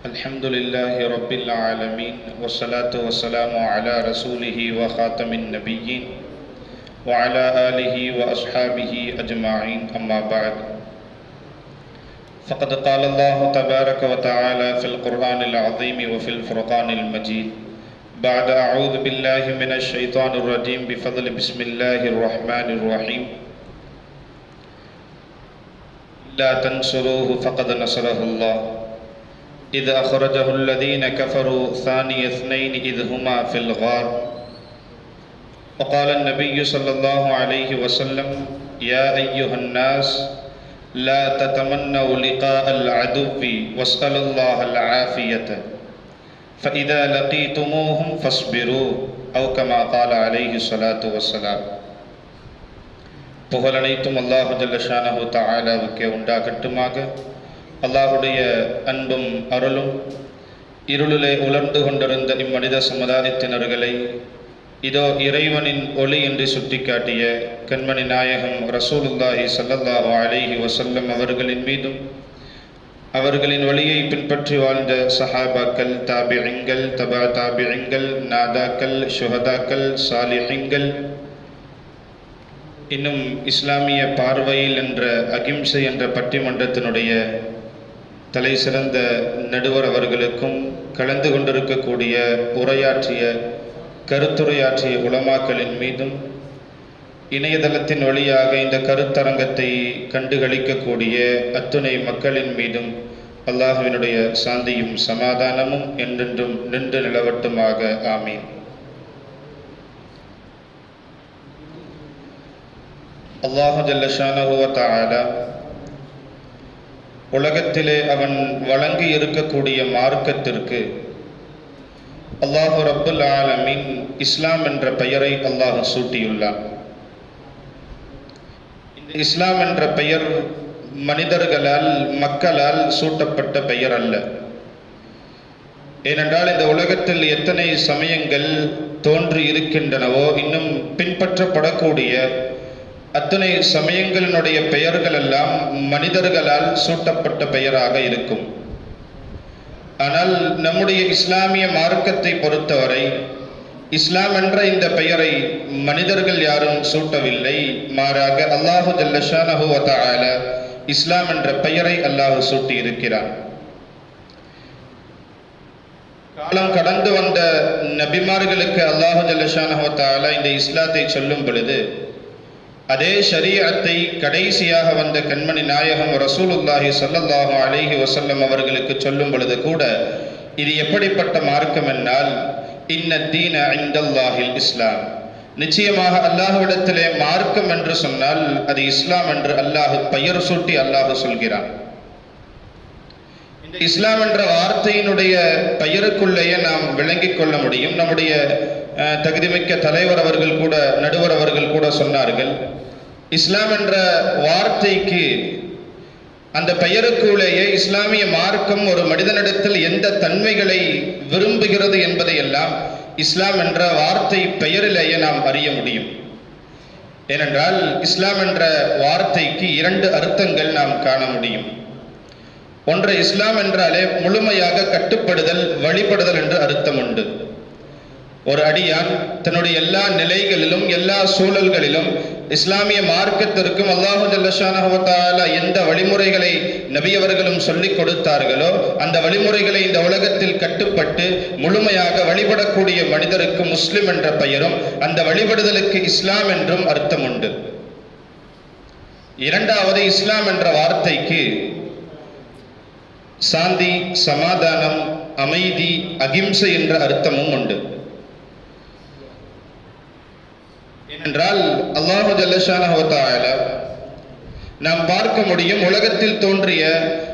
الحمد لله رب العالمين والصلاة والسلام على رسوله وخاتم النبيين وعلى آله وأصحابه أجمعين أما بعد. فقد قال الله تبارك وتعالى في القرآن العظيم وفي الفرقان المجيد بعد أعوذ بالله من الشيطان الرجيم بفضل بسم الله الرحمن الرحيم. لا تنصروه فقد نصره الله. إذ أخرجه الذين كفروا ثاني اثنين إذ هما في الغار وقال النبي صلى الله عليه وسلم يا أيها الناس لا تتمنوا لقاء العدو واسألوا الله العافية فإذا لقيتموهم فاصبروا أو كما قال عليه الصلاة والسلام புகழனைத்தும் அல்லாஹு ஜல்லஷானஹு தாலாவுக்கே உண்டாகட்டுமாக அல்லாஹுடைய அன்பும் அருளும் இருளிலே உலர்ந்து கொண்டிருந்த இம்மனித சமுதாயத்தினர்களை இதோ இறைவனின் ஒளி என்று சுட்டிக்காட்டிய கண்மணி நாயகம் ரசூலுல்லாஹி சல்லல்லாஹு அலைஹி வசல்லம் அவர்களின் மீதும் அவர்களின் வழியை பின்பற்றி வாழ்ந்த சஹாபாக்கள் தாபியங்கள் தபா தாபியங்கள் நாதாக்கள் சுஹதாக்கள் சாலிஹிங்கள் இன்னும் இஸ்லாமிய பார்வையில் என்ற அகிம்சை என்ற பட்டிமன்றத்தினுடைய தலை சிறந்த நடுவர் அவர்களுக்கும் கலந்து கொண்டிருக்கக்கூடிய உரையாற்றிய கருத்துரையாற்றிய உலமாக்களின் மீதும் இணையதளத்தின் வழியாக இந்த கருத்தரங்கத்தை கண்டுகளிக்கக்கூடிய அத்துணை மக்களின் மீதும் அல்லாஹுவினுடைய சாந்தியும் சமாதானமும் என்றென்றும் நின்று நிலவட்டுமாக. ஆமீன். அல்லாஹு ஜல்லஷானஹுவ தாலா உலகத்திலே அவன் வழங்கி இருக்கக்கூடிய மார்க்கத்திற்கு அல்லாஹு ரப்புல் ஆலமின் இஸ்லாம் என்ற பெயரை அல்லாஹ் சூட்டியுள்ளான். இந்த இஸ்லாம் என்ற பெயர் மனிதர்களால் மக்களால் சூட்டப்பட்ட பெயர் அல்ல. ஏனென்றால் இந்த உலகத்தில் எத்தனை சமயங்கள் தோன்றி இருக்கின்றனவோ இன்னும் பின்பற்றப்படக்கூடிய அத்தனை சமயங்களினுடைய பெயர்கள் எல்லாம் மனிதர்களால் சூட்டப்பட்ட பெயராக இருக்கும். ஆனால் நம்முடைய இஸ்லாமிய மார்க்கத்தை பொறுத்தவரை இஸ்லாம் என்ற இந்த பெயரை மனிதர்கள் யாரும் சூட்டவில்லை. மாறாக அல்லாஹு ஜல்லஷானஹுவத்தால இஸ்லாம் என்ற பெயரை அல்லாஹு சூட்டி இருக்கிறான் காலம் கடந்து வந்த நபிமார்களுக்கு அல்லாஹு ஜல்லஷானஹுவத்தால இந்த இஸ்லாத்தை சொல்லும் பொழுது அதே ஷரியத்தை கடைசியாக வந்த கண்மணி நாயகம் ரசூலுல்லாஹி சல்லல்லாஹு அலைஹி வசல்லம் அவர்களுக்கு சொல்லும் பொழுது கூட இது எப்படிப்பட்ட மார்க்கம் என்னால் இன்ன தீன ஐந்தல்லாஹில் இஸ்லாம். நிச்சயமாக அல்லாஹுவிடத்திலே மார்க்கம் என்று சொன்னால் அது இஸ்லாம் என்று அல்லாஹு பெயர் சூட்டி அல்லாஹு சொல்கிறான். இஸ்லாம் என்ற வார்த்தையினுடைய பெயருக்குள்ளேயே நாம் விளங்கிக் கொள்ள முடியும். நம்முடைய தகுதிமிக்க தலைவர் அவர்கள் கூட நடுவர் அவர்கள் கூட சொன்னார்கள் இஸ்லாம் என்ற வார்த்தைக்கு அந்த பெயருக்குள்ளேயே இஸ்லாமிய மார்க்கம் ஒரு மனிதனிடத்தில் எந்த தன்மைகளை விரும்புகிறது என்பதை எல்லாம் இஸ்லாம் என்ற வார்த்தை பெயரிலேயே நாம் அறிய முடியும். ஏனென்றால் இஸ்லாம் என்ற வார்த்தைக்கு இரண்டு அர்த்தங்கள் நாம் காண முடியும். ஒன்று இஸ்லாம் என்றாலே முழுமையாக கட்டுப்படுதல் வழிபடுதல் என்று அர்த்தம் உண்டு. ஒரு அடியான் தன்னுடைய எல்லா நிலைகளிலும் எல்லா சூழல்களிலும் இஸ்லாமிய மார்க்கத்திற்கும் அல்லாஹு ஜல்லஷானஹால எந்த வழிமுறைகளை நபியவர்களும் சொல்லிக் கொடுத்தார்களோ அந்த வழிமுறைகளை இந்த உலகத்தில் கட்டுப்பட்டு முழுமையாக வழிபடக்கூடிய மனிதருக்கு முஸ்லிம் என்ற பெயரும் அந்த வழிபடுதலுக்கு இஸ்லாம் என்றும் அர்த்தம் உண்டு. இரண்டாவது இஸ்லாம் என்ற வார்த்தைக்கு சாந்தி சமாதானம் அமைதி அகிம்சை என்ற அர்த்தமும் உண்டு. ஏனென்றால் அல்லாஹு ஜல்லஷான நாம் பார்க்க முடியும் உலகத்தில் தோன்றிய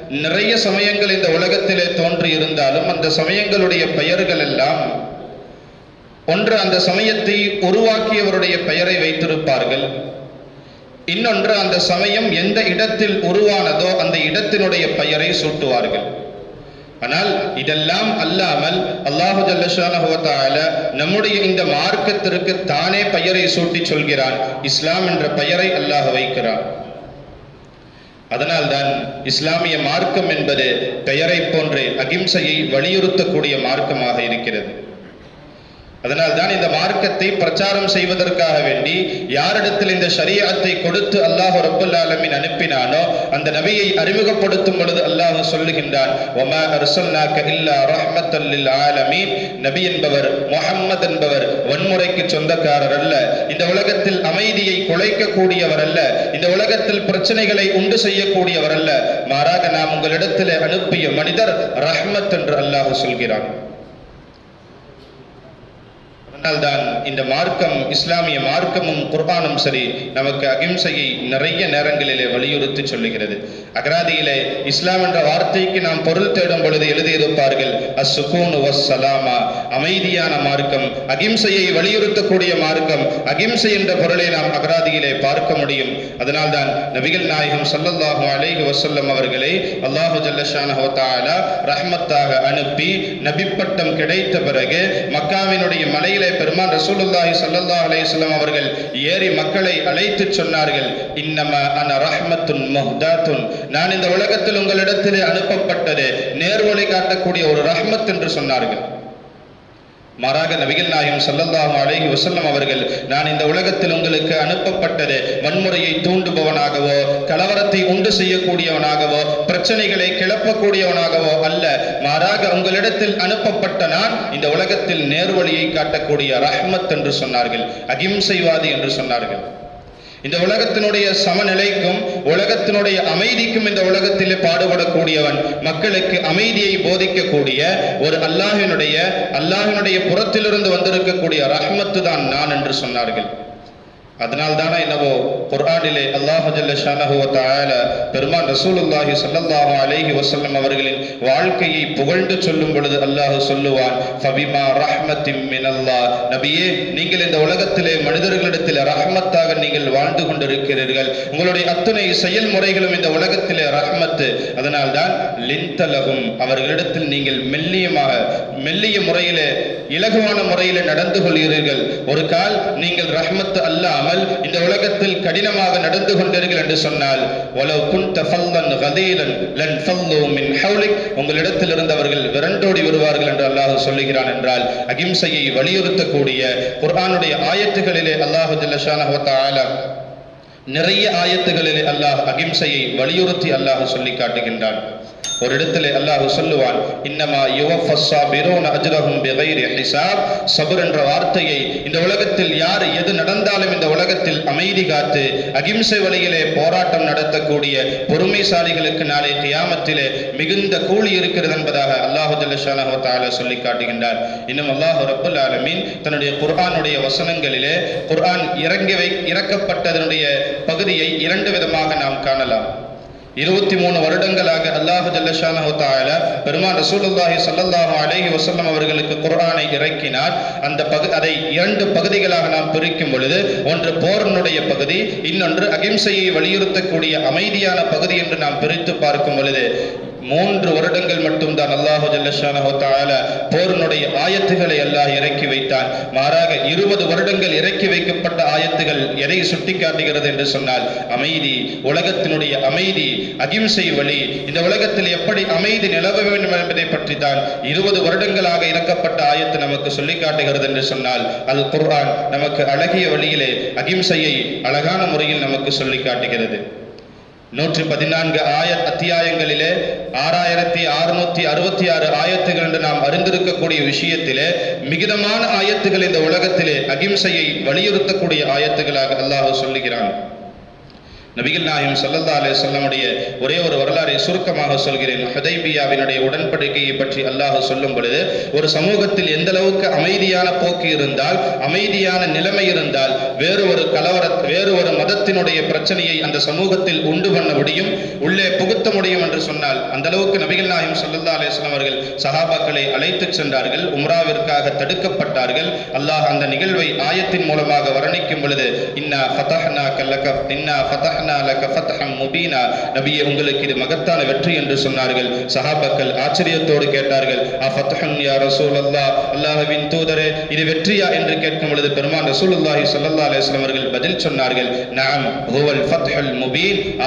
நிறைய சமயங்கள் இந்த உலகத்திலே தோன்றி இருந்தாலும் அந்த சமயங்களுடைய பெயர்கள் எல்லாம் ஒன்று அந்த சமயத்தை உருவாக்கியவருடைய பெயரை வைத்திருப்பார்கள். இன்னொன்று அந்த சமயம் எந்த இடத்தில் உருவானதோ அந்த இடத்தினுடைய பெயரை சூட்டுவார்கள். ஆனால் இதெல்லாம் அல்லாமல் அல்லாஹு ஜல்லஷான நம்முடைய இந்த மார்க்கத்திற்கு தானே பெயரை சூட்டி சொல்கிறான். இஸ்லாம் என்ற பெயரை அல்லாஹ் வைக்கிறான். அதனால்தான் இஸ்லாமிய மார்க்கம் என்பது பெயரை போன்று அகிம்சையை வலியுறுத்தக்கூடிய மார்க்கமாக இருக்கிறது. அதனால்தான் இந்த மார்க்கத்தை பிரச்சாரம் செய்வதற்காக வேண்டி யாரிடத்தில் இந்த ஷரியத்தை கொடுத்து அல்லாஹ் ரபுல் ஆலமின் அனுப்பினானோ அந்த நபியை அறிமுகப்படுத்தும் பொழுது அல்லாஹ் சொல்லுகின்றான் நபி என்பவர் முகம்மது என்பவர் வன்முறைக்கு சொந்தக்காரர் அல்ல. இந்த உலகத்தில் அமைதியை குலைக்கக்கூடியவர் அல்ல. இந்த உலகத்தில் பிரச்சனைகளை உண்டு செய்யக்கூடியவர் அல்ல. மாறாக நாம் உங்களிடத்தில் அனுப்பிய மனிதர் ரஹ்மத் என்று அல்லாஹ் சொல்கிறான். அதனால்தான் இந்த மார்க்கம் இஸ்லாமிய மார்க்கமும் குர்பானும் சரி நமக்கு அகிம்சையை நிறைய நேரங்களிலே வலியுறுத்தி சொல்லுகிறது. அகராதியிலே இஸ்லாம் என்ற வார்த்தைக்கு நாம் பொருள் தேடும் பொழுது எழுதியிருப்பார்கள் அசுகூனு வஸ் சலாமா அமைதியான மார்க்கம் அகிம்சையை வலியுறுத்தக்கூடிய மார்க்கம் அகிம்சை என்ற பொருளை நாம் அகராதியிலே பார்க்க முடியும். அதனால்தான் நபிகள் நாயகம் சல்லல்லாஹு அலைஹி வசல்லம் அவர்களை அல்லாஹு ஜல்லஷானஹு ரஹ்மத்தாக அனுப்பி நபிப்பட்டம் கிடைத்த பிறகு மக்காவினுடைய மலையில பெருமான் ரசூலுல்லாஹி ஸல்லல்லாஹு அலைஹி வஸல்லம் அவர்கள் ஏறி மக்களை அழைத்து சொன்னார்கள். இன்னம அன ரஹ்மத்துன் முஹ்தாத்துன். நான் இந்த உலகத்தில் உங்களிடத்திலே அனுப்பப்பட்டது நேர்வழி காட்டக்கூடிய ஒரு ரஹ்மத் என்று சொன்னார்கள். மாறாக நபிகள் நாயம் ஸல்லல்லாஹு அலைஹி வசல்லம் அவர்கள் நான் இந்த உலகத்தில் உங்களுக்கு அனுப்பப்பட்டது வன்முறையை தூண்டுபவனாகவோ கலவரத்தை உண்டு செய்யக்கூடியவனாகவோ பிரச்சனைகளை கிளப்பக்கூடியவனாகவோ அல்ல. மாறாக உங்களிடத்தில் அனுப்பப்பட்ட நான் இந்த உலகத்தில் நேர்வழியை காட்டக்கூடிய ரஹ்மத் என்று சொன்னார்கள் அகிம்சைவாதி என்று சொன்னார்கள். இந்த உலகத்தினுடைய சமநிலைக்கும் உலகத்தினுடைய அமைதிக்கும் இந்த உலகத்திலே பாடுபடக்கூடியவன் மக்களுக்கு அமைதியை போதிக்கக்கூடிய ஒரு அல்லாஹினுடைய அல்லாஹினுடைய புறத்திலிருந்து வந்திருக்கக்கூடிய ரஹ்மத்து தான் நான் என்று சொன்னார்கள். அதனால் தானே என்னவோ குர்ஆனிலே அல்லாஹு ஜல்ல தஆல பெருமான் ரசூலுல்லாஹி ஸல்லல்லாஹு அலைஹி வஸல்லம் அவர்களின் வாழ்க்கையை புகழ்ந்து சொல்லும் பொழுது அல்லாஹ் சொல்லுவான் ஃபபிமா ரஹ்மத்தின் மினல்லாஹ் நபியே நீங்கள் இந்த உலகத்திலே மனிதர்களிடத்தில் ரஹ்மத்தாக நீங்கள் வாழ்ந்து கொண்டிருக்கிறீர்கள். உங்களுடைய அத்துணை செயல்முறைகளும் இந்த உலகத்திலே ரஹ்மத்து. அதனால்தான் லிந்தலகும் அவர்களிடத்தில் நீங்கள் மெல்லியமாக மெல்லிய முறையிலே இலகுவான முறையில் நடந்து கொள்கிறீர்கள். ஒரு கால் நீங்கள் ரஹ்மத்து அல்லாமல் இந்த உலகத்தில் கடினமாக நடந்து கொண்டீர்கள் என்று சொன்னால் வலவ் குன்த ஃபல்லன் கதீலன் லன் ஃபல்லு மின் ஹவுலிக். உங்களிடத்தில் இருந்தவர்கள் விரண்டோடி வருவார்கள் என்று அல்லாஹ் சொல்லுகிறான் என்றால் அகிம்சையை வலியுறுத்தக்கூடிய குர்ஆனுடைய ஆயத்துகளிலே அல்லாஹு ஜல்ல நிறைய ஆயத்துகளிலே அல்லாஹ் அகிம்சையை வலியுறுத்தி அல்லாஹ் சொல்லி காட்டுகின்றான் ஒரு இடத்திலே அல்லாஹு சொல்லுவான் இன்னமா யுவஃபஸ்ஸாபிரூன அஜ்ரஹும் பிகைரி ஹிசாப் சபர் என்ற வார்த்தையை இந்த உலகத்தில் யார் எது நடந்தாலும் இந்த உலகத்தில் அமைதி காத்து அகிம்சை வழியிலே போராட்டம் நடத்தக்கூடிய பொறுமைசாலிகளுக்கு நாளை கியாமத்திலே மிகுந்த கூலி இருக்கிறது என்பதாக அல்லாஹு ஜல்லஷானஹு சொல்லி காட்டுகின்றார் இன்னும் அல்லாஹு ரப்புல் ஆலமீன் தன்னுடைய குர்ஆனுடைய வசனங்களிலே குர்ஆன் இறங்கி வை இறக்கப்பட்டதனுடைய பகுதியை இரண்டு விதமாக நாம் காணலாம் இருபத்தி மூணு வருடங்களாக அல்லாஹு ஜல்லஷானஹு தஆலா பெருமான் ரசூலுல்லாஹி ஸல்லல்லாஹு அலைஹி வசல்லம் அவர்களுக்கு குரானை இறக்கினார். அந்த பகு அதை இரண்டு பகுதிகளாக நாம் பிரிக்கும் பொழுது ஒன்று போரனுடைய பகுதி இன்னொன்று அகிம்சையை வலியுறுத்தக்கூடிய அமைதியான பகுதி என்று நாம் பிரித்து பார்க்கும் பொழுது மூன்று வருடங்கள் மட்டும்தான் அல்லாஹு ஜல்லஷான தஆலா போரினுடைய ஆயத்துகளை அல்லாஹ் இறக்கி வைத்தான். மாறாக இருபது வருடங்கள் இறக்கி வைக்கப்பட்ட ஆயத்துகள் எதை சுட்டிக்காட்டுகிறது என்று சொன்னால் அமைதி உலகத்தினுடைய அமைதி அகிம்சை வழி இந்த உலகத்தில் எப்படி அமைதி நிலவ வேண்டும் என்பதை பற்றி தான் இருபது வருடங்களாக இறக்கப்பட்ட ஆயத்து நமக்கு சொல்லி காட்டுகிறது என்று சொன்னால் அல் குர்ஆன் நமக்கு அழகிய வழியிலே அகிம்சையை அழகான முறையில் நமக்கு சொல்லி காட்டுகிறது நூற்றி பதினான்கு ஆய அத்தியாயங்களிலே ஆறாயிரத்தி அறுநூத்தி அறுபத்தி ஆறு ஆயத்துகள் என்று நாம் அறிந்திருக்கக்கூடிய விஷயத்திலே மிகுதமான ஆயத்துகள் இந்த உலகத்திலே அகிம்சையை வலியுறுத்தக்கூடிய ஆயத்துகளாக அல்லாஹ் சொல்லுகிறான். நபிகள் நாயம் சல்லல்லா அலே சொல்லமுடைய ஒரே ஒரு வரலாறை சுருக்கமாக சொல்கிறேன். ஹுதைபியாவினுடைய உடன்படிக்கையை பற்றி அல்லாஹ் சொல்லும் பொழுது ஒரு சமூகத்தில் எந்த அளவுக்கு அமைதியான போக்கு இருந்தால் அமைதியான நிலைமை இருந்தால் வேறு ஒரு கலவர வேறு ஒரு மதத்தினுடைய பிரச்சனையை அந்த சமூகத்தில் உண்டு பண்ண முடியும் உள்ளே புகுத்த முடியும் என்று சொன்னால் அந்த அளவுக்கு நபிகள் நாயம் சல்லல்லா அலைஹி வஸல்லம் அவர்கள் சஹாபாக்களை அழைத்துச் சென்றார்கள் உம்ராவிற்காக தடுக்கப்பட்டார்கள். அல்லாஹ் அந்த நிகழ்வை ஆயத்தின் மூலமாக வர்ணிக்கும் பொழுது இன்னா ஃபதஹ்னா கல்லக இன்னா ஃபதஹ்னா ஃபதஹ்னா லக ஃபத்ஹம் முபீனா நபியே உங்களுக்கு இது மகத்தான வெற்றி என்று சொன்னார்கள். சஹாபாக்கள் ஆச்சரியத்தோடு கேட்டார்கள் அஃபத்ஹன் யா ரசூலல்லாஹ்? அல்லாஹ்வின் தூதரே இது வெற்றியா? என்று கேட்கும் பொழுது பெருமான் ரசூலுல்லாஹி ஸல்லல்லாஹு அலைஹி வஸல்லம் அவர்கள் பதில் சொன்னார்கள். நாம்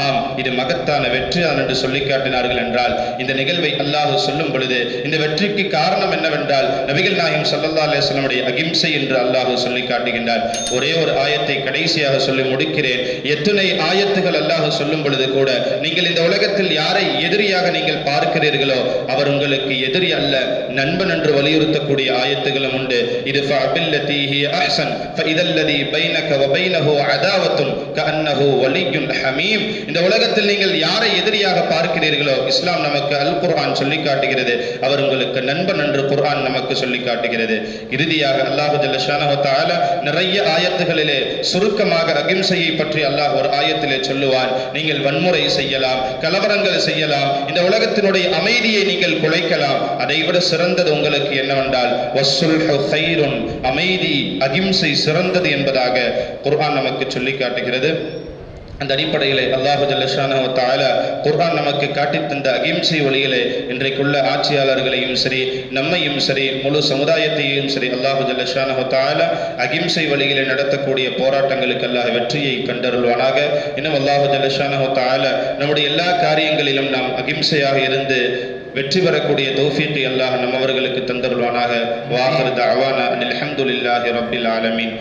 ஆம் இது மகத்தான வெற்றிதான் என்று சொல்லி காட்டினார்கள் என்றால் இந்த நிகழ்வை அல்லாஹ் சொல்லும் பொழுது இந்த வெற்றிக்கு காரணம் என்னவென்றால் நபிகள் நாயகம் சல்லா அலிஸ்லமுடைய அகிம்சை என்று அல்லாஹ் சொல்லி காட்டுகின்றார். ஒரே ஒரு ஆயத்தை கடைசியாக சொல்லி முடிக்கிறேன். எத்தனை ஆயத்துகள் அல்லாஹ் சொல்லும் பொழுது கூட நீங்கள் இந்த உலகத்தில் யாரை எதிரியாக நீங்கள் பார்க்கிறீர்களோ அவர் உங்களுக்கு எதிரி அல்ல. நண்பன் என்று வலியுறுத்தக்கூடிய ஆயத்துகளும் உண்டு. இது அஹ்சன் இன்னஹு அதாவத்துல் கன்னஹு வலியுல் ஹமீம். இந்த உலகத்தில் நீங்கள் யாரை எதிரியாக பார்க்கிறீர்களோ இஸ்லாம் நமக்கு அல் குர்ஆன் சொல்லி காட்டுகிறது. அவர் உங்களுக்கு நண்பன் என்று குர்ஆன் நமக்கு சொல்லி காட்டுகிறது. இறுதியாக அல்லாஹு ஜல்லஷானஹத்தால நிறைய ஆயத்துகளிலே சுருக்கமாக அகிம்சையை பற்றி அல்லாஹ் ஒரு ஆயத்திலே சொல்லுவான். நீங்கள் வன்முறை செய்யலாம் கலவரங்கள் செய்யலாம் இந்த உலகத்தினுடைய அமைதியை நீங்கள் குலைக்கலாம். அதைவிட சிறந்தது உங்களுக்கு என்னவென்றால் அமைதி அகிம்சை சிறந்தது என்பதாக குர்ஆன் நமக்கு சொல்லி காட்டுகிறது. அந்த அடிப்படையிலே அல்லாஹு ஜல்லஷானஹு தஆலா குர்ஆன் நமக்கு காட்டி தந்த அகிம்சை வழியிலே இன்றைக்குள்ள ஆட்சியாளர்களையும் சரி நம்மையும் சரி முழு சமுதாயத்தையும் சரி அல்லாஹு ஜல்லஷானஹு அகிம்சை வழியிலே நடத்தக்கூடிய போராட்டங்களுக்கு அல்லாஹ் வெற்றியை கண்டருள்வானாக. இன்னும் அல்லாஹு ஜல்லஷானஹு நம்முடைய எல்லா காரியங்களிலும் நாம் அகிம்சையாக இருந்து வெற்றி பெறக்கூடிய தௌஃபீக்கை அல்லாஹ் நம்மவர்களுக்கு தந்தருள்வானாக. வாஹர் தவானா அனில் ஹம்துலில்லாஹி ரப்பில் ஆலமீன்.